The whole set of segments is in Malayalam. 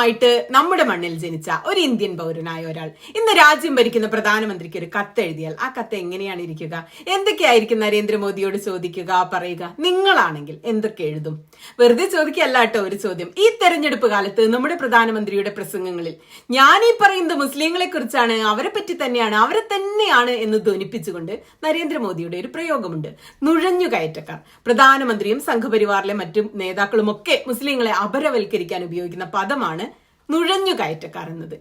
ആദ്യമായിട്ട് നമ്മുടെ മണ്ണിൽ ജനിച്ച ഒരു ഇന്ത്യൻ പൗരനായ ഒരാൾ. ഇന്ന് രാജ്യം ഭരിക്കുന്ന പ്രധാനമന്ത്രിക്ക് ഒരു കത്ത് എഴുതിയാൽ ആ കത്ത് എങ്ങനെയാണ് ഇരിക്കുക? എന്തൊക്കെയായിരിക്കും നരേന്ദ്രമോദിയോട് ചോദിക്കുക പറയുക? നിങ്ങളാണെങ്കിൽ എന്തൊക്കെ എഴുതും? വെറുതെ ചോദിക്കല്ല കേട്ടോ ഒരു ചോദ്യം. ഈ തെരഞ്ഞെടുപ്പ് കാലത്ത് നമ്മുടെ പ്രധാനമന്ത്രിയുടെ പ്രസംഗങ്ങളിൽ ഞാൻ ഈ പറയുന്നത് മുസ്ലിങ്ങളെ കുറിച്ചാണ് അവരെ പറ്റി തന്നെയാണ് അവരെ തന്നെയാണ് എന്ന് ധ്വനിപ്പിച്ചുകൊണ്ട് നരേന്ദ്രമോദിയുടെ ഒരു പ്രയോഗമുണ്ട്. നുഴഞ്ഞു കയറ്റക്കാർ. പ്രധാനമന്ത്രിയും സംഘപരിവാറിലെ മറ്റു നേതാക്കളും ഒക്കെ മുസ്ലിങ്ങളെ അപരവൽക്കരിക്കാൻ ഉപയോഗിക്കുന്ന പദമാണ് നുഴഞ്ഞു എന്നത്.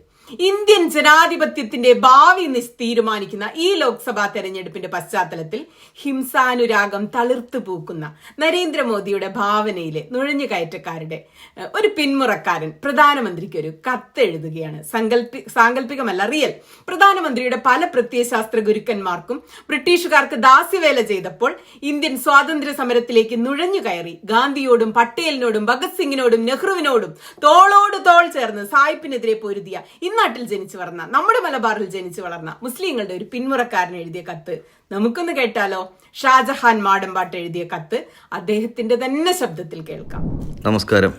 ഇന്ത്യൻ ജനാധിപത്യത്തിന്റെ ഭാവി തീരുമാനിക്കുന്ന ഈ ലോക്സഭാ തെരഞ്ഞെടുപ്പിന്റെ പശ്ചാത്തലത്തിൽ ഹിംസാനുരാഗം തളിർത്തു പൂക്കുന്ന നരേന്ദ്രമോദിയുടെ ഭാവനയിലെ നുഴഞ്ഞു കയറ്റക്കാരുടെ ഒരു പിന്മുറക്കാരൻ പ്രധാനമന്ത്രിക്ക് ഒരു കത്തെഴുതുകയാണ്. സങ്കല്പി സാങ്കല്പികമല്ല റിയൽ. പ്രധാനമന്ത്രിയുടെ പല പ്രത്യയശാസ്ത്ര ഗുരുക്കന്മാർക്കും ബ്രിട്ടീഷുകാർക്ക് ദാസ്യവേല ചെയ്തപ്പോൾ ഇന്ത്യൻ സ്വാതന്ത്ര്യ സമരത്തിലേക്ക് നുഴഞ്ഞു കയറി ഗാന്ധിയോടും പട്ടേലിനോടും ഭഗത് സിംഗിനോടും നെഹ്റുവിനോടും തോളോട് തോൾ ചേർന്ന് സായിപ്പിനെതിരെ പൊരുതിയ ഇന്നാട്ടിൽ ജനിച്ചു വളർന്ന നമ്മുടെ മലബാറിൽ ജനിച്ചു വളർന്ന മുസ്ലിങ്ങളുടെ ഒരു പിന്മുറക്കാരൻ എഴുതിയ കത്ത് നമുക്കൊന്ന് കേട്ടാലോ? ഷാജഹാൻ മാടമ്പാട്ട് എഴുതിയ കത്ത് അദ്ദേഹത്തിന്റെ തന്നെ ശബ്ദത്തിൽ കേൾക്കാം. നമസ്കാരം.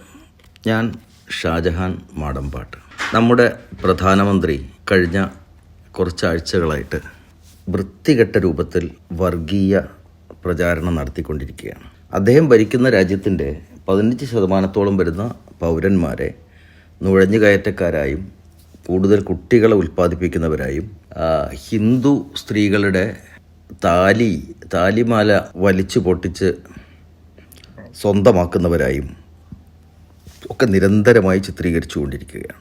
ഞാൻ ഷാജഹാൻ മാടമ്പാട്ട്. നമ്മുടെ പ്രധാനമന്ത്രി കഴിഞ്ഞ കുറച്ചാഴ്ചകളായിട്ട് വൃത്തികെട്ട രൂപത്തിൽ വർഗീയ പ്രചാരണം നടത്തിക്കൊണ്ടിരിക്കുകയാണ്. അദ്ദേഹം ഭരിക്കുന്ന രാജ്യത്തിന്റെ പതിനഞ്ച് ശതമാനത്തോളം വരുന്ന പൗരന്മാരെ നുഴഞ്ഞുകയറ്റക്കാരായും കൂടുതൽ കുട്ടികളെ ഉൽപ്പാദിപ്പിക്കുന്നവരായും ഹിന്ദു സ്ത്രീകളുടെ താലി താലിമാല വലിച്ചു പൊട്ടിച്ച് സ്വന്തമാക്കുന്നവരായും ഒക്കെ നിരന്തരമായി ചിത്രീകരിച്ചു കൊണ്ടിരിക്കുകയാണ്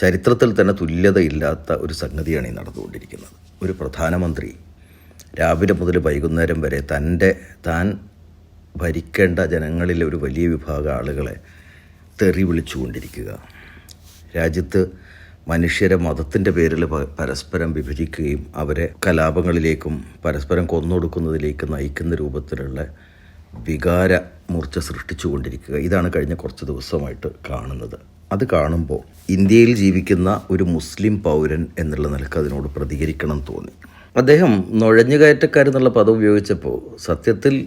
ചരിത്രത്തിൽ തന്നെ തുല്യതയില്ലാത്ത ഒരു സംഗതിയാണ് ഈ നടന്നുകൊണ്ടിരിക്കുന്നത്. ഒരു പ്രധാനമന്ത്രി രാവിലെ മുതൽ വൈകുന്നേരം വരെ തന്റെ താൻ ഭരിക്കേണ്ട ജനങ്ങളിലെ ഒരു വലിയ വിഭാഗം ആളുകളെ തെറി വിളിച്ചുകൊണ്ടിരിക്കുക. രാജ്യത്ത് മനുഷ്യരെ മതത്തിന്റെ പേരിൽ പരസ്പരം വിഭജിക്കുകയും അവരെ കലാപങ്ങളിലേക്കും പരസ്പരം കൊന്നൊടുക്കുന്നതിലേക്കും നയിക്കുന്ന രൂപത്തിലുള്ള വികാര മൂർച്ച സൃഷ്ടിച്ചുകൊണ്ടിരിക്കുക. ഇതാണ് കഴിഞ്ഞ കുറച്ച് ദിവസമായിട്ട് കാണുന്നത്. അത് കാണുമ്പോൾ ഇന്ത്യയിൽ ജീവിക്കുന്ന ഒരു മുസ്ലിം പൗരൻ എന്നുള്ള നിലയ്ക്ക് അതിനോട് പ്രതികരിക്കണം തോന്നി. അദ്ദേഹം നുഴഞ്ഞുകയറ്റക്കാരെന്നുള്ള പദം ഉപയോഗിച്ചപ്പോൾ സത്യത്തിൽ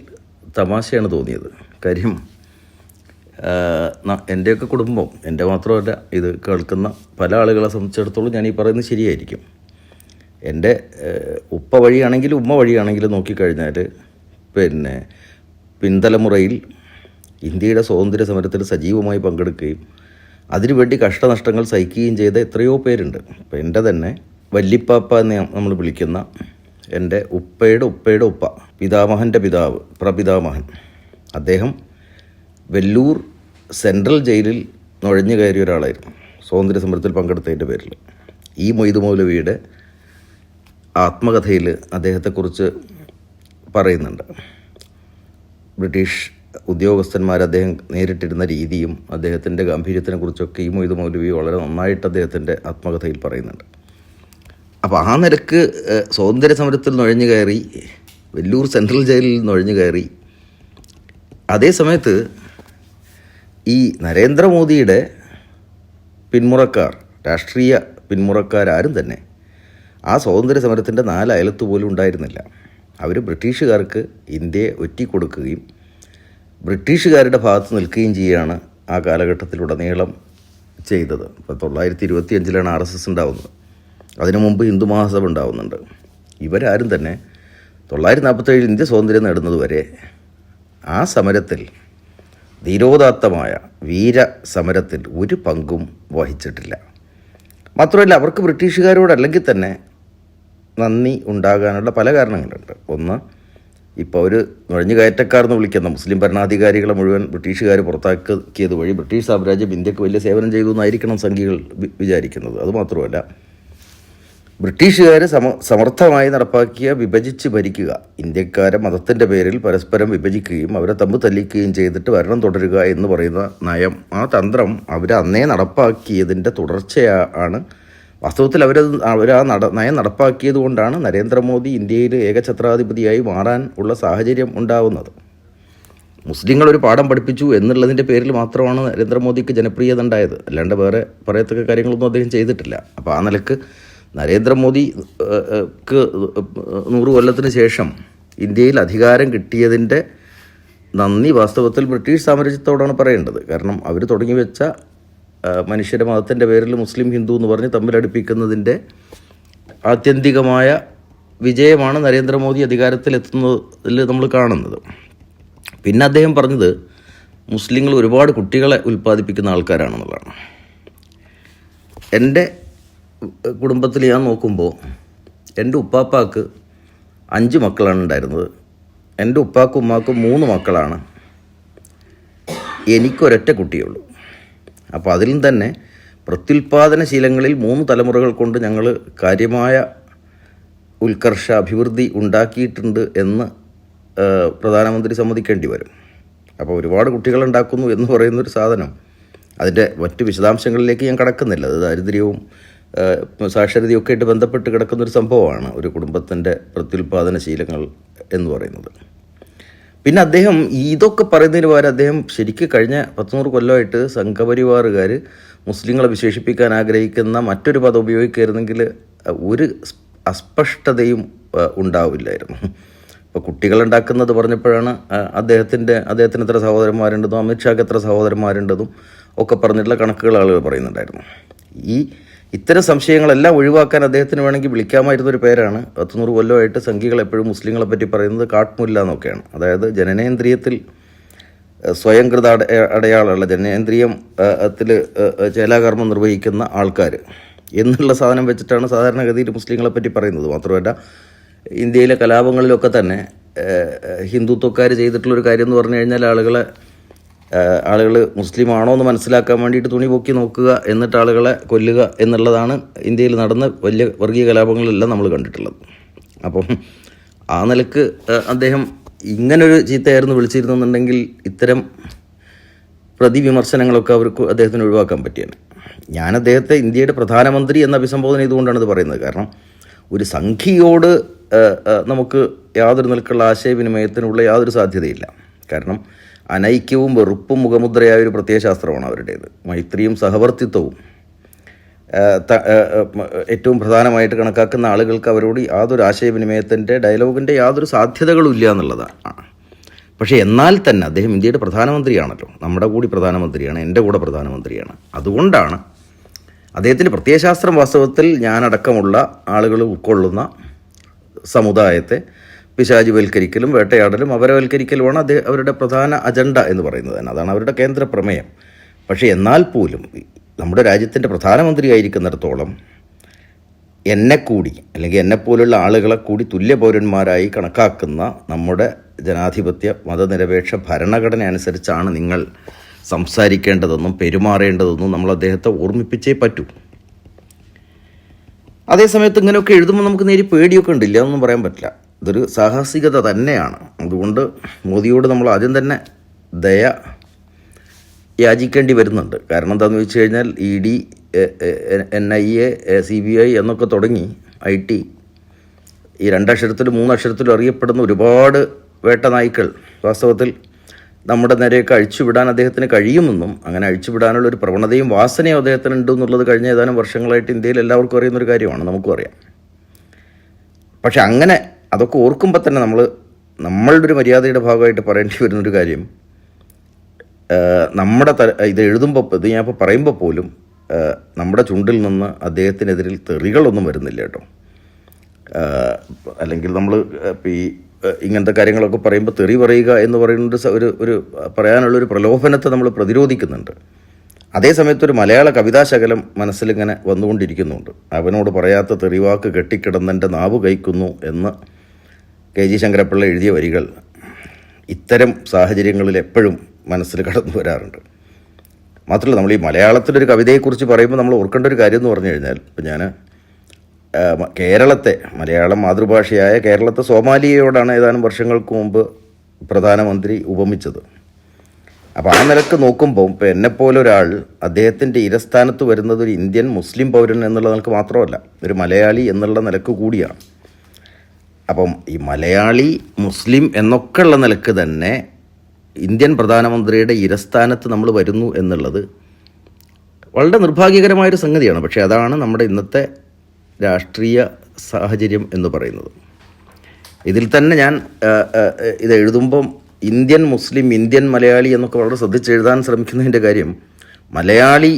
തമാശയാണ് തോന്നിയത്. കാര്യം എന്റെയൊക്കെ കുടുംബം എന്റെ മാത്രമല്ല ഇത് കേൾക്കുന്ന പല ആളുകളെ സംബന്ധിച്ചിടത്തോളം ഞാൻ ഈ പറയുന്നത് ശരിയായിരിക്കും. എന്റെ ഉപ്പ വഴിയാണെങ്കിലും ഉമ്മ വഴിയാണെങ്കിലും നോക്കിക്കഴിഞ്ഞാൽ പിന്നെ പിൻതലമുറയിൽ ഇന്ത്യയുടെ സ്വാതന്ത്ര്യ സമരത്തിൽ സജീവമായി പങ്കെടുക്കുകയും അതിനുവേണ്ടി കഷ്ടനഷ്ടങ്ങൾ സഹിക്കുകയും ചെയ്ത എത്രയോ പേരുണ്ട്. അപ്പം എന്റെ തന്നെ വല്ലിപ്പാപ്പ എന്ന് നമ്മൾ വിളിക്കുന്ന എന്റെ ഉപ്പയുടെ ഉപ്പയുടെ ഉപ്പ പിതാമഹന്റെ പിതാവ് പ്രപിതാമഹൻ. അദ്ദേഹം വെല്ലൂർ സെൻട്രൽ ജയിലിൽ നുഴഞ്ഞു കയറിയ ഒരാളായിരുന്നു. സ്വാതന്ത്ര്യ സമരത്തിൽ പങ്കെടുത്തതിന്റെ പേരിൽ. ഈ മൊയ്ത് മൗലവിയുടെ ആത്മകഥയിൽ അദ്ദേഹത്തെക്കുറിച്ച് പറയുന്നുണ്ട്. ബ്രിട്ടീഷ് ഉദ്യോഗസ്ഥന്മാർ അദ്ദേഹം നേരിട്ടിരുന്ന രീതിയും അദ്ദേഹത്തിന്റെ ഗാംഭീര്യത്തിനെ കുറിച്ചൊക്കെ ഈ മൊയ്തു മൗലവി വളരെ നന്നായിട്ട് അദ്ദേഹത്തിന്റെ ആത്മകഥയിൽ പറയുന്നുണ്ട്. അപ്പോൾ ആ നിരക്ക് സ്വാതന്ത്ര്യ സമരത്തിൽ നുഴഞ്ഞു കയറി വെല്ലൂർ സെൻട്രൽ ജയിലിൽ നുഴഞ്ഞു കയറി അതേ സമയത്ത് ഈ നരേന്ദ്രമോദിയുടെ പിന്മുറക്കാർ രാഷ്ട്രീയ പിന്മുറക്കാരും തന്നെ ആ സ്വാതന്ത്ര്യ സമരത്തിന്റെ നാല് അയലത്ത് പോലും ഉണ്ടായിരുന്നില്ല. അവർ ബ്രിട്ടീഷുകാർക്ക് ഇന്ത്യയെ ഒറ്റിക്കൊടുക്കുകയും ബ്രിട്ടീഷുകാരുടെ ഭാഗത്ത് നിൽക്കുകയും ചെയ്യുകയാണ് ആ കാലഘട്ടത്തിലുടനീളം ചെയ്തത്. ഇപ്പോൾ തൊള്ളായിരത്തി ഇരുപത്തി അഞ്ചിലാണ് ആർ എസ് എസ് ഉണ്ടാവുന്നത്. അതിനു മുമ്പ് ഹിന്ദു മഹാസഭ ഉണ്ടാവുന്നുണ്ട്. ഇവരാരും തന്നെ തൊള്ളായിരത്തി നാൽപ്പത്തേഴിൽ ഇന്ത്യ സ്വാതന്ത്ര്യം നേടുന്നതുവരെ ആ സമരത്തിൽ ധീരോദാത്തമായ വീര സമരത്തിൽ ഒരു പങ്കും വഹിച്ചിട്ടില്ല. മാത്രമല്ല അവർക്ക് ബ്രിട്ടീഷുകാരോടല്ലെങ്കിൽ തന്നെ നന്ദി ഉണ്ടാകാനുള്ള പല കാരണങ്ങളുണ്ട്. ഒന്ന് ഇപ്പോൾ അവർ നുഴഞ്ഞുകയറ്റക്കാർ എന്ന് വിളിക്കുന്ന മുസ്ലിം ഭരണാധികാരികളെ മുഴുവൻ ബ്രിട്ടീഷുകാർ പുറത്താക്കിയത് വഴി ബ്രിട്ടീഷ് സാമ്രാജ്യം ഇന്ത്യയ്ക്ക് വലിയ സേവനം ചെയ്തു എന്നായിരിക്കണം സംഘികൾ വിചാരിക്കുന്നത്. അതുമാത്രമല്ല ബ്രിട്ടീഷുകാർ സമ സമർത്ഥമായി നടപ്പാക്കിയ വിഭജിച്ച് ഭരിക്കുക. ഇന്ത്യക്കാരെ മതത്തിന്റെ പേരിൽ പരസ്പരം വിഭജിക്കുകയും അവരെ തമ്മിൽ തല്ലിക്കുകയും ചെയ്തിട്ട് ഭരണം തുടരുക എന്ന് പറയുന്ന നയം. ആ തന്ത്രം അവർ അന്നേ നടപ്പാക്കിയതിന്റെ തുടർച്ചയാണ് വാസ്തവത്തിൽ അവരത് അവർ ആ നട നയം നടപ്പാക്കിയത് കൊണ്ടാണ് നരേന്ദ്രമോദി ഇന്ത്യയിൽ ഏകഛത്രാധിപതിയായി മാറാൻ ഉള്ള സാഹചര്യം ഉണ്ടാവുന്നത്. മുസ്ലിങ്ങൾ ഒരു പാഠം പഠിപ്പിച്ചു എന്നുള്ളതിന്റെ പേരിൽ മാത്രമാണ് നരേന്ദ്രമോദിക്ക് ജനപ്രിയത ഉണ്ടായത്. അല്ലാണ്ട് വേറെ പറയത്തക്ക കാര്യങ്ങളൊന്നും അദ്ദേഹം ചെയ്തിട്ടില്ല. അപ്പോൾ ആ നിലയ്ക്ക് നരേന്ദ്രമോദി ഏഹ്, ഏഹ്, ക്ക് നൂറ് കൊല്ലത്തിന് ശേഷം ഇന്ത്യയിൽ അധികാരം കിട്ടിയതിന്റെ നന്ദി വാസ്തവത്തിൽ ബ്രിട്ടീഷ് സാമ്രാജ്യത്തോടാണ് പറയേണ്ടത്. കാരണം അവർ തുടങ്ങി വെച്ച ആ, മനുഷ്യരുടെ മതത്തിന്റെ പേരിൽ മുസ്ലിം ഹിന്ദു എന്ന് പറഞ്ഞ് തമ്മിലടുപ്പിക്കുന്നതിന്റെ ആത്യന്തികമായ വിജയമാണ് നരേന്ദ്രമോദി അധികാരത്തിലെത്തുന്നതിൽ നമ്മൾ കാണുന്നത്. പിന്നെ അദ്ദേഹം പറഞ്ഞത് മുസ്ലിങ്ങൾ ഒരുപാട് കുട്ടികളെ ഉൽപ്പാദിപ്പിക്കുന്ന ആൾക്കാരാണെന്നുള്ളതാണ്. എന്റെ കുടുംബത്തിൽ ഞാൻ നോക്കുമ്പോൾ എന്റെ ഉപ്പാപ്പാക്ക് അഞ്ച് മക്കളാണ് ഉണ്ടായിരുന്നത്. എന്റെ ഉപ്പാക്കും ഉമ്മാക്കും മൂന്ന് മക്കളാണ്. എനിക്കൊരൊറ്റ കുട്ടിയുള്ളൂ. അപ്പോൾ അതിലും തന്നെ പ്രത്യുൽപാദന ശീലങ്ങളിൽ മൂന്ന് തലമുറകൾ കൊണ്ട് ഞങ്ങൾ കാര്യമായ ഉത്കർഷ അഭിവൃദ്ധി ഉണ്ടാക്കിയിട്ടുണ്ട് എന്ന് പ്രധാനമന്ത്രി സമ്മതിക്കേണ്ടി വരും. അപ്പോൾ ഒരുപാട് കുട്ടികൾ ഉണ്ടാക്കുന്നു എന്ന് പറയുന്നൊരു സാധനം അതിന്റെ മറ്റ് വിശദാംശങ്ങളിലേക്ക് ഞാൻ കടക്കുന്നില്ല. അത് ദാരിദ്ര്യവും ആ, സാക്ഷരതയും ഒക്കെ ആയിട്ട് ബന്ധപ്പെട്ട് കിടക്കുന്നൊരു സംഭവമാണ് ഒരു കുടുംബത്തിന്റെ പ്രത്യുൽപാദന ശീലങ്ങൾ എന്ന് പറയുന്നത്. പിന്നെ അദ്ദേഹം ഇതൊക്കെ പറയുന്നതിന് പകരം അദ്ദേഹം ശരിക്കും കഴിഞ്ഞ പത്തുനൂറ് കൊല്ലമായിട്ട് സംഘപരിവാറുകാർ മുസ്ലിങ്ങളെ വിശേഷിപ്പിക്കാൻ ആഗ്രഹിക്കുന്ന മറ്റൊരു പദം ഉപയോഗിക്കുകയായിരുന്നെങ്കിൽ ഒരു അസ്പഷ്ടതയും ഉണ്ടാവില്ലായിരുന്നു. ഇപ്പോൾ കുട്ടികളുണ്ടാക്കുന്നത് പറഞ്ഞപ്പോഴാണ് അദ്ദേഹത്തിന്റെ അദ്ദേഹത്തിന് എത്ര സഹോദരന്മാരുണ്ടെന്നും അമിത്ഷാക്ക് എത്ര സഹോദരന്മാരുണ്ടെന്നും ഒക്കെ പറഞ്ഞിട്ടുള്ള കണക്കുകൾ ആളുകൾ പറയുന്നുണ്ടായിരുന്നു. ഈ ഇത്തരം സംശയങ്ങളെല്ലാം ഒഴിവാക്കാൻ അദ്ദേഹത്തിന് വേണമെങ്കിൽ വിളിക്കാമായിരുന്ന ഒരു പേരാണ്. പത്തുനൂറ് കൊല്ലമായിട്ട് സംഘികൾ എപ്പോഴും മുസ്ലിങ്ങളെ പറ്റി പറയുന്നത് കാട്ട്മുല്ല എന്നൊക്കെയാണ്. അതായത് ജനനേന്ദ്രിയത്തിൽ സ്വയം കൃത അട അടയാളമുള്ള ജനനേന്ദ്രിയം ത്തിൽ ചേലാകർമ്മം നിർവഹിക്കുന്ന ആൾക്കാർ എന്നുള്ള സാധനം വെച്ചിട്ടാണ് സാധാരണഗതിയിൽ മുസ്ലിങ്ങളെ പറ്റി പറയുന്നത്. മാത്രമല്ല ഇന്ത്യയിലെ കലാപങ്ങളിലൊക്കെ തന്നെ ഹിന്ദുത്വക്കാർ ചെയ്തിട്ടുള്ളൊരു കാര്യം എന്ന് പറഞ്ഞു കഴിഞ്ഞാൽ ആളുകളെ ആളുകൾ മുസ്ലിം ആണോ എന്ന് മനസ്സിലാക്കാൻ വേണ്ടിയിട്ട് തുണി പൊക്കി നോക്കുക എന്നിട്ട് ആളുകളെ കൊല്ലുക എന്നുള്ളതാണ് ഇന്ത്യയിൽ നടന്ന വലിയ വർഗീയ കലാപങ്ങളെല്ലാം നമ്മൾ കണ്ടിട്ടുള്ളത്. അപ്പം ആ നിലയ്ക്ക് അദ്ദേഹം ഇങ്ങനൊരു ചീത്തയായിരുന്നു വിളിച്ചിരുന്നെന്നുണ്ടെങ്കിൽ ഇത്തരം പ്രതിവിമർശനങ്ങളൊക്കെ അവർക്ക് അദ്ദേഹത്തിന് ഒഴിവാക്കാൻ പറ്റിയാണ് ഞാൻ അദ്ദേഹത്തെ ഇന്ത്യയുടെ പ്രധാനമന്ത്രി എന്ന അഭിസംബോധന ചെയ്തുകൊണ്ടാണ് ഇത് പറയുന്നത്. കാരണം ഒരു സംഖ്യയോട് നമുക്ക് യാതൊരു നിലക്കുള്ള ആശയവിനിമയത്തിനുള്ള യാതൊരു സാധ്യതയില്ല. കാരണം അനൈക്യവും വെറുപ്പും മുഖമുദ്രയായ ഒരു പ്രത്യയശാസ്ത്രമാണ് അവരുടേത്. മൈത്രിയും സഹവർത്തിത്വവും. ഏറ്റവും പ്രധാനമായിട്ട് കണക്കാക്കുന്ന ആളുകൾക്ക് അവരോട് യാതൊരു ആശയവിനിമയത്തിന്റെ ഡയലോഗിന്റെ യാതൊരു സാധ്യതകളും ഇല്ല എന്നുള്ളതാണ്. പക്ഷേ എന്നാൽ തന്നെ അദ്ദേഹം ഇന്ത്യയുടെ പ്രധാനമന്ത്രിയാണല്ലോ. നമ്മുടെ കൂടി പ്രധാനമന്ത്രിയാണ് എന്റെ കൂടെ പ്രധാനമന്ത്രിയാണ്. അതുകൊണ്ടാണ് അദ്ദേഹത്തിന്റെ പ്രത്യയശാസ്ത്രം വാസ്തവത്തിൽ ഞാനടക്കമുള്ള ആളുകൾ ഉൾക്കൊള്ളുന്ന സമുദായത്തെ പിശാചിവൽക്കരിക്കലും വേട്ടയാടലും അപരവൽക്കരിക്കലുമാണ് അത് അവരുടെ പ്രധാന അജണ്ട എന്ന് പറയുന്നത് തന്നെ. അതാണ് അവരുടെ കേന്ദ്ര പ്രമേയം പക്ഷേ എന്നാൽ പോലും നമ്മുടെ രാജ്യത്തിന്റെ പ്രധാനമന്ത്രിയായിരിക്കുന്നിടത്തോളം എന്നെ കൂടി അല്ലെങ്കിൽ എന്നെപ്പോലുള്ള ആളുകളെ കൂടി തുല്യ പൗരന്മാരായി കണക്കാക്കുന്ന നമ്മുടെ ജനാധിപത്യ മതനിരപേക്ഷ ഭരണഘടന അനുസരിച്ചാണ് നിങ്ങൾ സംസാരിക്കേണ്ടതെന്നും പെരുമാറേണ്ടതെന്നും നമ്മൾ അദ്ദേഹത്തെ ഓർമ്മിപ്പിച്ചേ പറ്റൂ. അതേസമയത്ത് ഇങ്ങനെയൊക്കെ എഴുതുമ്പോൾ നമുക്ക് നേരി പേടിയൊക്കെ ഉണ്ടില്ല എന്നൊന്നും പറയാൻ പറ്റില്ല. ഇതൊരു സാഹസികത തന്നെയാണ്. അതുകൊണ്ട് മോദിയോട് നമ്മൾ ആദ്യം തന്നെ ദയ യാചിക്കേണ്ടി വരുന്നുണ്ട്. കാരണം എന്താണെന്ന് വെച്ച് കഴിഞ്ഞാൽ E D N I A C B I എന്നൊക്കെ തുടങ്ങി ഐ ടി ഈ രണ്ടക്ഷരത്തിലും മൂന്നക്ഷരത്തിലും അറിയപ്പെടുന്ന ഒരുപാട് വേട്ടനായ്ക്കൾ വാസ്തവത്തിൽ നമ്മുടെ നേരെയൊക്കെ അഴിച്ചുവിടാൻ അദ്ദേഹത്തിന് കഴിയുമെന്നും അങ്ങനെ അഴിച്ചുവിടാനുള്ള ഒരു പ്രവണതയും വാസനയും അദ്ദേഹത്തിന് ഉണ്ട് എന്നുള്ളത് കഴിഞ്ഞ ഏതാനും വർഷങ്ങളായിട്ട് ഇന്ത്യയിൽ എല്ലാവർക്കും അറിയുന്ന ഒരു കാര്യമാണ്. നമുക്കും അറിയാം. പക്ഷെ അങ്ങനെ അതൊക്കെ ഓർക്കുമ്പോൾ തന്നെ നമ്മൾ നമ്മളുടെ ഒരു മര്യാദയുടെ ഭാഗമായിട്ട് പറയേണ്ടി വരുന്നൊരു കാര്യം നമ്മുടെ ത ഇത് എഴുതുമ്പോൾ ഇത് ഞാൻ ഇപ്പോൾ പറയുമ്പോൾ പോലും നമ്മുടെ ചുണ്ടിൽ നിന്ന് അദ്ദേഹത്തിനെതിരിൽ തെറികളൊന്നും വരുന്നില്ല കേട്ടോ. അല്ലെങ്കിൽ നമ്മൾ ഈ ഇങ്ങനത്തെ കാര്യങ്ങളൊക്കെ പറയുമ്പോൾ തെറി പറയുക എന്ന് പറയുന്നത് ഒരു ഒരു പറയാനുള്ളൊരു പ്രലോഭനത്തെ നമ്മൾ പ്രതിരോധിക്കുന്നുണ്ട്. അതേസമയത്ത് ഒരു മലയാള കവിതാശകലം മനസ്സിലിങ്ങനെ വന്നുകൊണ്ടിരിക്കുന്നുണ്ട്. അവനോട് പറയാത്ത തെറിവാക്ക് കെട്ടിക്കിടന്നെന്റെ നാവ് കഴിക്കുന്നു എന്ന് കെ ജി ശങ്കരപ്പിള്ള എഴുതിയ വരികൾ ഇത്തരം സാഹചര്യങ്ങളിൽ എപ്പോഴും മനസ്സിൽ കടന്നു വരാറുണ്ട്. മാത്രമല്ല നമ്മൾ ഈ മലയാളത്തിലൊരു കവിതയെക്കുറിച്ച് പറയുമ്പോൾ നമ്മൾ ഓർക്കേണ്ട ഒരു കാര്യം എന്ന് പറഞ്ഞു കഴിഞ്ഞാൽ ഇപ്പം ഞാൻ കേരളത്തെ മലയാളം മാതൃഭാഷയായ കേരളത്തെ സോമാലിയയോടാണ് ഏതാനും വർഷങ്ങൾക്ക് മുമ്പ് പ്രധാനമന്ത്രി ഉപമിച്ചത്. അപ്പോൾ ആ നിലയ്ക്ക് നോക്കുമ്പോൾ ഇപ്പോൾ എന്നെപ്പോലെ ഒരാൾ അദ്ദേഹത്തിന്റെ ഇരസ്ഥാനത്ത് വരുന്നത് ഒരു ഇന്ത്യൻ മുസ്ലിം പൗരൻ എന്നുള്ള നിലയ്ക്ക് മാത്രമല്ല ഒരു മലയാളി എന്നുള്ള നിലയ്ക്ക് കൂടിയാണ്. അപ്പം ഈ മലയാളി മുസ്ലിം എന്നൊക്കെയുള്ള നിലയ്ക്ക് തന്നെ ഇന്ത്യൻ പ്രധാനമന്ത്രിയുടെ ഇരസ്ഥാനത്ത് നമ്മൾ വരുന്നു എന്നുള്ളത് വളരെ നിർഭാഗ്യകരമായൊരു സംഗതിയാണ്. പക്ഷേ അതാണ് നമ്മുടെ ഇന്നത്തെ രാഷ്ട്രീയ സാഹചര്യം എന്ന് പറയുന്നത്. ഇതിൽ തന്നെ ഞാൻ ഇത് എഴുതുമ്പം ഇന്ത്യൻ മുസ്ലിം ഇന്ത്യൻ മലയാളി എന്നൊക്കെ വളരെ ശ്രദ്ധിച്ചെഴുതാൻ ശ്രമിക്കുന്നതിന്റെ കാര്യം മലയാളി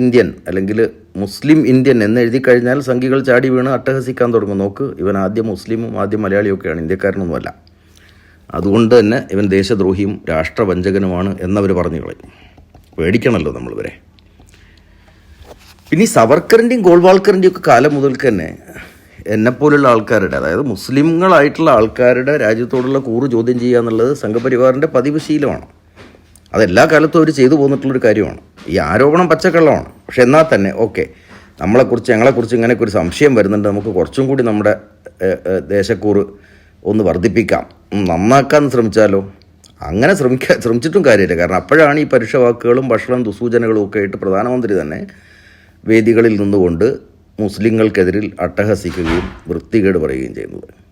ഇന്ത്യൻ അല്ലെങ്കിൽ മുസ്ലിം ഇന്ത്യൻ എന്ന് എഴുതി കഴിഞ്ഞാൽ സംഘികൾ ചാടി വീണ് അട്ടഹസിക്കാൻ തുടങ്ങും. നോക്ക് ഇവൻ ആദ്യം മുസ്ലിമും ആദ്യം മലയാളിയൊക്കെയാണ് ഇന്ത്യക്കാരനൊന്നുമല്ല. അതുകൊണ്ട് തന്നെ ഇവൻ ദേശദ്രോഹിയും രാഷ്ട്രവഞ്ചകനുമാണ് എന്നവർ പറഞ്ഞു കളയും. പേടിക്കണമല്ലോ നമ്മൾ ഇവരെ പിന്നെ ഈ സവർക്കറിന്റെയും ഗോൾവാൾക്കറിന്റെയും ഒക്കെ കാലം മുതൽക്ക് തന്നെ എന്നെപ്പോലുള്ള ആൾക്കാരുടെ അതായത് മുസ്ലിങ്ങളായിട്ടുള്ള ആൾക്കാരുടെ രാജ്യത്തോടുള്ള കൂറ് ചോദ്യം ചെയ്യുക എന്നുള്ളത് സംഘപരിവാറിന്റെ പതിവ് ശീലമാണ്. അതെല്ലാ കാലത്തും അവർ ചെയ്തു പോന്നിട്ടുള്ളൊരു കാര്യമാണ്. ഈ ആരോപണം പച്ചക്കള്ളമാണ്. പക്ഷെ എന്നാൽ തന്നെ ഓക്കെ നമ്മളെക്കുറിച്ച് ഞങ്ങളെക്കുറിച്ച് ഇങ്ങനെയൊക്കെ ഒരു സംശയം വരുന്നുണ്ട്. നമുക്ക് കുറച്ചും കൂടി നമ്മുടെ ദേശക്കൂറ് ഒന്ന് വർദ്ധിപ്പിക്കാം. നന്നാക്കാൻ ശ്രമിച്ചാലോ? അങ്ങനെ ശ്രമിക്ക ശ്രമിച്ചിട്ടും കാര്യമില്ല. കാരണം അപ്പോഴാണ് ഈ പരുഷ വാക്കുകളും ഭക്ഷണം ദുസൂചനകളും ഒക്കെ ആയിട്ട് പ്രധാനമന്ത്രി തന്നെ വേദികളിൽ നിന്നുകൊണ്ട് മുസ്ലിങ്ങൾക്കെതിരിൽ അട്ടഹസിക്കുകയും വൃത്തികേട് പറയുകയും ചെയ്യുന്നത്.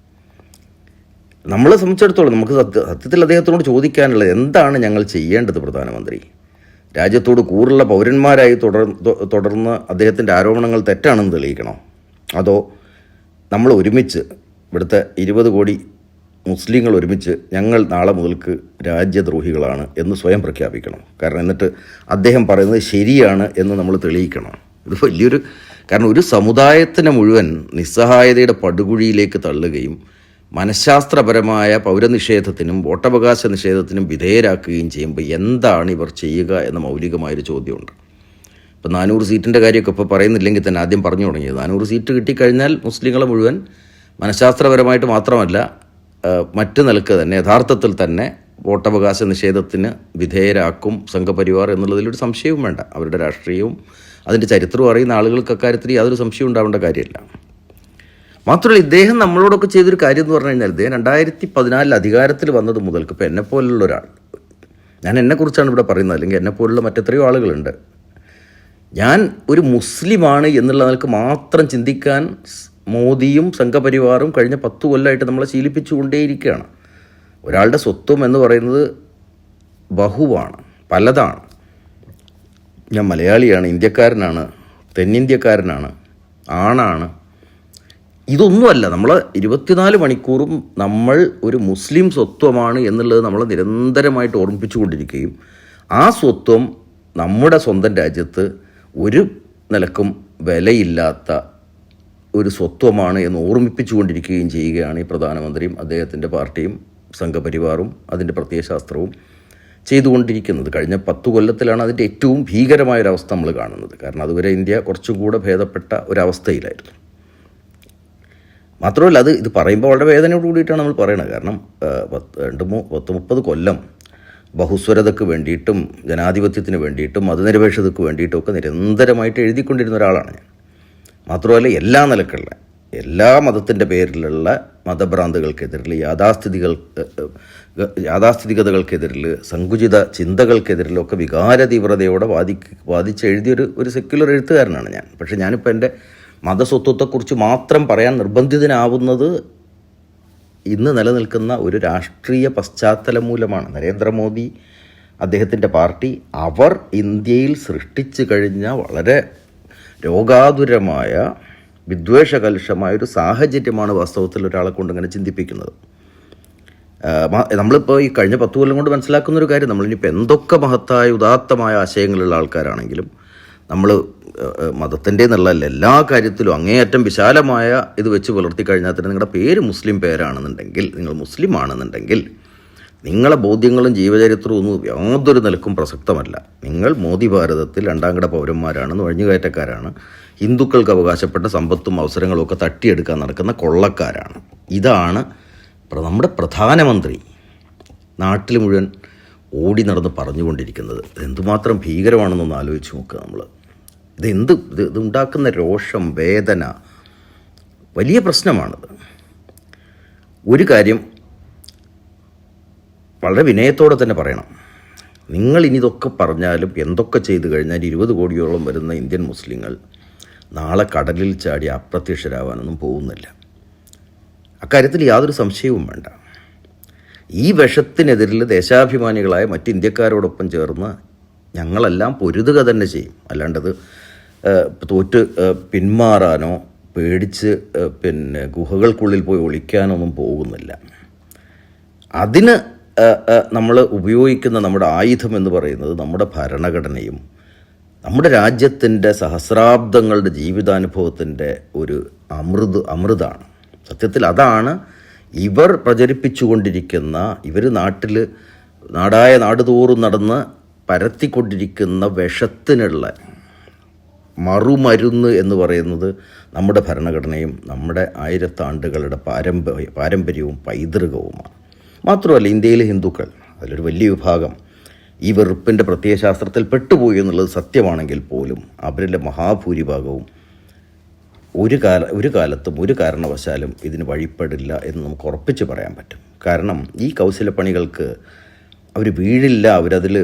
നമ്മളെ സംബന്ധിച്ചിടത്തോളം നമുക്ക് സത്യ സത്യത്തിൽ അദ്ദേഹത്തോട് ചോദിക്കാനുള്ളത് എന്താണ് ഞങ്ങൾ ചെയ്യേണ്ടത് പ്രധാനമന്ത്രി? രാജ്യത്തോട് കൂറുള്ള പൗരന്മാരായി തുടർ തുടർന്ന് അദ്ദേഹത്തിന്റെ ആരോപണങ്ങൾ തെറ്റാണെന്ന് തെളിയിക്കണോ? അതോ നമ്മൾ ഒരുമിച്ച് ഇവിടുത്തെ ഇരുപത് കോടി മുസ്ലിങ്ങൾ ഒരുമിച്ച് ഞങ്ങൾ നാളെ മുതൽക്ക് രാജ്യദ്രോഹികളാണ് എന്ന് സ്വയം പ്രഖ്യാപിക്കണം. കാരണം എന്നിട്ട് അദ്ദേഹം പറയുന്നത് ശരിയാണ് എന്ന് നമ്മൾ തെളിയിക്കണം. ഇത് വലിയൊരു കാരണം ഒരു സമുദായത്തിനെ മുഴുവൻ നിസ്സഹായതയുടെ പടുകുഴിയിലേക്ക് തള്ളുകയും മനഃശാസ്ത്രപരമായ പൗരനിഷേധത്തിനും വോട്ടവകാശ നിഷേധത്തിനും വിധേയരാക്കുകയും ചെയ്യുമ്പോൾ എന്താണ് ഇവർ ചെയ്യുക എന്ന മൗലികമായൊരു ചോദ്യമുണ്ട്. ഇപ്പം നാനൂറ് സീറ്റിന്റെ കാര്യമൊക്കെ ഇപ്പോൾ പറയുന്നില്ലെങ്കിൽ തന്നെ ആദ്യം പറഞ്ഞു തുടങ്ങിയത്. നാനൂറ് സീറ്റ് കിട്ടിക്കഴിഞ്ഞാൽ മുസ്ലിങ്ങളെ മുഴുവൻ മനഃശാസ്ത്രപരമായിട്ട് മാത്രമല്ല മറ്റു നിലയ്ക്ക് തന്നെ യഥാർത്ഥത്തിൽ തന്നെ വോട്ടവകാശ നിഷേധത്തിന് വിധേയരാക്കും സംഘപരിവാർ എന്നുള്ളതിലൊരു സംശയവും വേണ്ട. അവരുടെ രാഷ്ട്രീയവും അതിന്റെ ചരിത്രവും അറിയുന്ന ആളുകൾക്ക് അക്കാര്യത്തിൽ യാതൊരു സംശയവും ഉണ്ടാവേണ്ട കാര്യമില്ല. മാത്രമല്ല ഇദ്ദേഹം നമ്മളോടൊക്കെ ചെയ്തൊരു കാര്യം എന്ന് പറഞ്ഞു കഴിഞ്ഞാൽ ഇദ്ദേഹം രണ്ടായിരത്തി പതിനാലിൽ അധികാരത്തിൽ വന്നത് മുതൽക്ക് ഇപ്പോൾ എന്നെപ്പോലുള്ള ഒരാൾ. ഞാൻ എന്നെക്കുറിച്ചാണ് ഇവിടെ പറയുന്നത്. അല്ലെങ്കിൽ എന്നെപ്പോലുള്ള മറ്റെത്രയോ ആളുകളുണ്ട്. ഞാൻ ഒരു മുസ്ലിമാണ് എന്നുള്ള നിലയ്ക്ക് മാത്രം ചിന്തിക്കാൻ മോദിയും സംഘപരിവാറും കഴിഞ്ഞ പത്ത് കൊല്ലമായിട്ട് നമ്മളെ ശീലിപ്പിച്ചുകൊണ്ടേയിരിക്കുകയാണ്. ഒരാളുടെ സ്വത്വം എന്ന് പറയുന്നത് ബഹുവാണ് പലതാണ്. ഞാൻ മലയാളിയാണ് ഇന്ത്യക്കാരനാണ് തെന്നിന്ത്യക്കാരനാണ് ആണാണ് ഇതൊന്നുമല്ല. നമ്മൾ ഇരുപത്തിനാല് മണിക്കൂറും നമ്മൾ ഒരു മുസ്ലിം സ്വത്വമാണ് എന്നുള്ളത് നമ്മൾ നിരന്തരമായിട്ട് ഓർമ്മിപ്പിച്ചുകൊണ്ടിരിക്കുകയും ആ സ്വത്വം നമ്മുടെ സ്വന്തം രാജ്യത്ത് ഒരു നിലക്കും വിലയില്ലാത്ത ഒരു സ്വത്വമാണ് എന്ന് ഓർമ്മിപ്പിച്ചുകൊണ്ടിരിക്കുകയും ചെയ്യുകയാണ് ഈ പ്രധാനമന്ത്രിയും അദ്ദേഹത്തിന്റെ പാർട്ടിയും സംഘപരിവാറും അതിന്റെ പ്രത്യയശാസ്ത്രവും ചെയ്തുകൊണ്ടിരിക്കുന്നത്. കഴിഞ്ഞ പത്തു കൊല്ലത്തിലാണ് അതിന്റെ ഏറ്റവും ഭീകരമായൊരവസ്ഥ നമ്മൾ കാണുന്നത്. കാരണം അതുവരെ ഇന്ത്യ കുറച്ചും കൂടെ ഭേദപ്പെട്ട ഒരവസ്ഥയിലായിരുന്നു. മാത്രമല്ല അത് ഇത് പറയുമ്പോൾ വളരെ വേദനയോട് കൂടിയിട്ടാണ് നമ്മൾ പറയുന്നത് കാരണം പത്ത് രണ്ട് മൂ പത്ത് മുപ്പത് കൊല്ലം ബഹുസ്വരതയ്ക്ക് വേണ്ടിയിട്ടും ജനാധിപത്യത്തിന് വേണ്ടിയിട്ടും മതനിരപേക്ഷതയ്ക്ക് വേണ്ടിയിട്ടും ഒക്കെ നിരന്തരമായിട്ട് എഴുതിക്കൊണ്ടിരുന്ന ഒരാളാണ് ഞാൻ. മാത്രമല്ല എല്ലാ നിലക്കുള്ള എല്ലാ മതത്തിന്റെ പേരിലുള്ള മതഭ്രാന്തുകൾക്കെതിരിൽ യാഥാസ്ഥിതികൾ യാഥാസ്ഥിതികതകൾക്കെതിരിൽ സങ്കുചിത ചിന്തകൾക്കെതിരിലൊക്കെ വികാര തീവ്രതയോടെ വാദി വാദിച്ചെഴുതിയൊരു ഒരു സെക്യുലർ എഴുത്തുകാരനാണ് ഞാൻ. പക്ഷേ ഞാനിപ്പോൾ എന്റെ മതസ്വത്വത്തെക്കുറിച്ച് മാത്രം പറയാൻ നിർബന്ധിതനാവുന്നത് ഇന്ന് നിലനിൽക്കുന്ന ഒരു രാഷ്ട്രീയ പശ്ചാത്തലം മൂലമാണ്. നരേന്ദ്രമോദി അദ്ദേഹത്തിന്റെ പാർട്ടി അവർ ഇന്ത്യയിൽ സൃഷ്ടിച്ചു കഴിഞ്ഞ വളരെ രോഗാതുരമായ വിദ്വേഷകലുഷമായ ഒരു സാഹചര്യമാണ് വാസ്തവത്തിൽ ഒരാളെ കൊണ്ട് ഇങ്ങനെ ചിന്തിപ്പിക്കുന്നത്. നമ്മളിപ്പോൾ ഈ കഴിഞ്ഞ പത്ത് കൊല്ലം കൊണ്ട് മനസ്സിലാക്കുന്ന ഒരു കാര്യം നമ്മളിനിപ്പോൾ എന്തൊക്കെ മഹത്തായ ഉദാത്തമായ ആശയങ്ങളുള്ള ആൾക്കാരാണെങ്കിലും നമ്മൾ മതത്തിന്റെ എന്നുള്ളതല്ല എല്ലാ കാര്യത്തിലും അങ്ങേയറ്റം വിശാലമായ ഇത് വെച്ച് പുലർത്തി കഴിഞ്ഞാൽ തന്നെ നിങ്ങളുടെ പേര് മുസ്ലിം പേരാണെന്നുണ്ടെങ്കിൽ നിങ്ങൾ മുസ്ലിം ആണെന്നുണ്ടെങ്കിൽ നിങ്ങളെ ബോധ്യങ്ങളും ജീവചരിത്രവും ഒന്നും യാതൊരു നിലക്കും പ്രസക്തമല്ല. നിങ്ങൾ മോദി ഭാരതത്തിൽ രണ്ടാംകിട പൗരന്മാരാണ് നുഴഞ്ഞുകയറ്റക്കാരാണ് ഹിന്ദുക്കൾക്ക് അവകാശപ്പെട്ട സമ്പത്തും അവസരങ്ങളും ഒക്കെ തട്ടിയെടുക്കാൻ നടക്കുന്ന കൊള്ളക്കാരാണ്. ഇതാണ് നമ്മുടെ പ്രധാനമന്ത്രി. നാട്ടിൽ മുഴുവൻ ഓടി നടന്ന് പറഞ്ഞുകൊണ്ടിരിക്കുന്നത്. എന്തുമാത്രം ഭീകരമാണെന്നൊന്ന് ആലോചിച്ച് നോക്കുക നമ്മൾ ഇതെന്ത് ഇത് ഇതുണ്ടാക്കുന്ന രോഷം വേദന വലിയ പ്രശ്നമാണത്. ഒരു കാര്യം വളരെ വിനയത്തോടെ തന്നെ പറയണം. നിങ്ങൾ ഇനി ഇതൊക്കെ പറഞ്ഞാലും എന്തൊക്കെ ചെയ്തു കഴിഞ്ഞാൽ ഇരുപത് കോടിയോളം വരുന്ന ഇന്ത്യൻ മുസ്ലിങ്ങൾ നാളെ കടലിൽ ചാടി അപ്രത്യക്ഷരാവാനൊന്നും പോകുന്നില്ല. അക്കാര്യത്തിൽ യാതൊരു സംശയവും വേണ്ട. ഈ വിഷത്തിനെതിരിൽ ദേശാഭിമാനികളായ മറ്റ് ഇന്ത്യക്കാരോടൊപ്പം ചേർന്ന് ഞങ്ങളെല്ലാം പൊരുതുക തന്നെ ചെയ്യും. അല്ലാണ്ടത് തോറ്റ് പിന്മാറാനോ പേടിച്ച് പിന്നെ ഗുഹകൾക്കുള്ളിൽ പോയി ഒളിക്കാനൊന്നും പോകുന്നില്ല. അതിന് നമ്മൾ ഉപയോഗിക്കുന്ന നമ്മുടെ ആയുധം എന്ന് പറയുന്നത് നമ്മുടെ ഭരണഘടനയും നമ്മുടെ രാജ്യത്തിന്റെ സഹസ്രാബ്ദങ്ങളുടെ ജീവിതാനുഭവത്തിന്റെ ഒരു അമൃത് അമൃതാണ്. സത്യത്തിൽ അതാണ് ഇവർ പ്രചരിപ്പിച്ചുകൊണ്ടിരിക്കുന്ന ഇവർ നാട്ടിൽ നാടായ നാടുതോറും നടന്ന് പരത്തിക്കൊണ്ടിരിക്കുന്ന വിഷത്തിനുള്ള മറുമരുന്ന് എന്ന് പറയുന്നത് നമ്മുടെ ഭരണഘടനയും നമ്മുടെ ആയിരത്താണ്ടുകളുടെ പാരമ്പര്യ പാരമ്പര്യവും പൈതൃകവുമാണ്. മാത്രമല്ല ഇന്ത്യയിലെ ഹിന്ദുക്കൾ അതിലൊരു വലിയ വിഭാഗം ഈ വെറുപ്പിന്റെ പ്രത്യയശാസ്ത്രത്തിൽ പെട്ടുപോയി എന്നുള്ളത് സത്യമാണെങ്കിൽ പോലും അവരിലെ മഹാഭൂരിഭാഗവും ഒരു കാല ഒരു കാലത്തും ഒരു കാരണവശാലും ഇതിന് വഴിപ്പെടില്ല എന്ന് നമുക്ക് ഉറപ്പിച്ച് പറയാൻ പറ്റും. കാരണം ഈ കൗശലപ്പണികൾക്ക് അവർ വീഴില്ല അവരതിൽ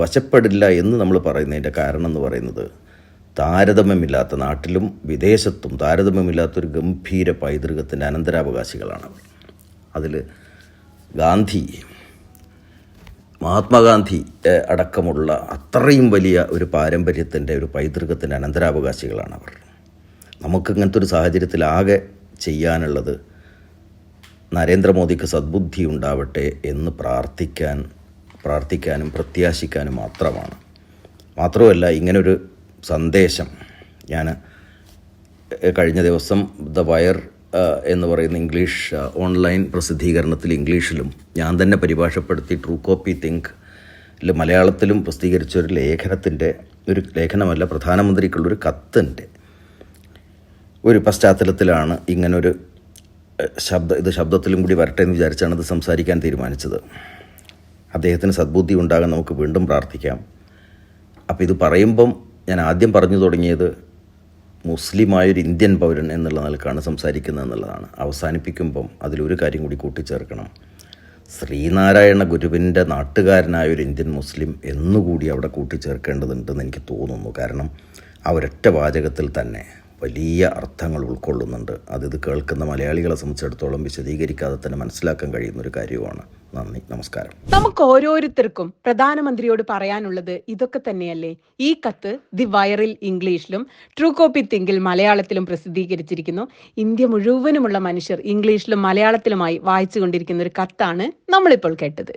വശപ്പെടില്ല എന്ന് നമ്മൾ പറയുന്നതിന്റെ കാരണം എന്ന് പറയുന്നത് താരതമ്യമില്ലാത്ത നാട്ടിലും വിദേശത്തും താരതമ്യമില്ലാത്തൊരു ഗംഭീര പൈതൃകത്തിന്റെ അനന്തരാവകാശികളാണ് അവർ അതിൽ ഗാന്ധി മഹാത്മാഗാന്ധി അടക്കമുള്ള അത്രയും വലിയ ഒരു പാരമ്പര്യത്തിന്റെ ഒരു പൈതൃകത്തിന്റെ അനന്തരാവകാശികളാണ് അവർ. നമുക്ക് ഇങ്ങനത്തെ ഒരു സാഹചര്യത്തിലാകെ ചെയ്യാനുള്ളത് നരേന്ദ്രമോദിക്ക് സദ്ബുദ്ധി ഉണ്ടാവട്ടെ എന്ന് പ്രാർത്ഥിക്കാൻ പ്രാർത്ഥിക്കാനും പ്രത്യാശിക്കാനും മാത്രമാണ്. മാത്രമല്ല ഇങ്ങനൊരു സന്ദേശം ഞാൻ കഴിഞ്ഞ ദിവസം ദ വയർ എന്ന് പറയുന്ന ഇംഗ്ലീഷ് ഓൺലൈൻ പ്രസിദ്ധീകരണത്തിൽ ഇംഗ്ലീഷിലും ഞാൻ തന്നെ പരിഭാഷപ്പെടുത്തി ട്രൂ കോപ്പി തിങ്ക് മലയാളത്തിലും പ്രസിദ്ധീകരിച്ച ഒരു ലേഖനത്തിന്റെ ഒരു ലേഖനമല്ല പ്രധാനമന്ത്രിക്കുള്ളൊരു കത്തിന്റെ ഒരു പശ്ചാത്തലത്തിലാണ് ഇങ്ങനൊരു ശബ്ദ ഇത് ശബ്ദത്തിലും കൂടി വരട്ടെ എന്ന് വിചാരിച്ചാണ് ഇത് സംസാരിക്കാൻ തീരുമാനിച്ചത്. അദ്ദേഹത്തിന് സദ്ബുദ്ധി ഉണ്ടാകാൻ നമുക്ക് വീണ്ടും പ്രാർത്ഥിക്കാം. അപ്പോൾ ഇത് പറയുമ്പം ഞാൻ ആദ്യം പറഞ്ഞു തുടങ്ങിയത് മുസ്ലിമായൊരു ഇന്ത്യൻ പൗരൻ എന്നുള്ള നിലക്കാണ് സംസാരിക്കുന്നത് എന്നുള്ളതാണ്. അവസാനിപ്പിക്കുമ്പം അതിലൊരു കാര്യം കൂടി കൂട്ടിച്ചേർക്കണം. ശ്രീനാരായണ ഗുരുവിന്റെ നാട്ടുകാരനായ ഒരു ഇന്ത്യൻ മുസ്ലിം എന്നുകൂടി അവിടെ കൂട്ടിച്ചേർക്കേണ്ടതുണ്ടെന്ന് എനിക്ക് തോന്നുന്നു. കാരണം ആ ഒരൊറ്റ വാചകത്തിൽ തന്നെ വലിയ അർത്ഥങ്ങൾ ഉൾക്കൊള്ളുന്നുണ്ട്. അതിത് കേൾക്കുന്ന മലയാളികളെ സംബന്ധിച്ചിടത്തോളം വിശദീകരിക്കാതെ തന്നെ മനസ്സിലാക്കാൻ കഴിയുന്ന ഒരു കാര്യമാണ് നന്ദി. നമസ്കാരം. നമുക്ക് ഓരോരുത്തർക്കും പ്രധാനമന്ത്രിയോട് പറയാനുള്ളത് ഇതൊക്കെ തന്നെയല്ലേ? ഈ കത്ത് ദി വയറിൽ ഇംഗ്ലീഷിലും ട്രൂ കോപ്പി തിങ്കിൽ മലയാളത്തിലും പ്രസിദ്ധീകരിച്ചിരിക്കുന്നു. ഇന്ത്യ മുഴുവനുമുള്ള മനുഷ്യർ ഇംഗ്ലീഷിലും മലയാളത്തിലുമായി വായിച്ചു കൊണ്ടിരിക്കുന്ന ഒരു കത്താണ് നമ്മളിപ്പോൾ കേട്ടത്.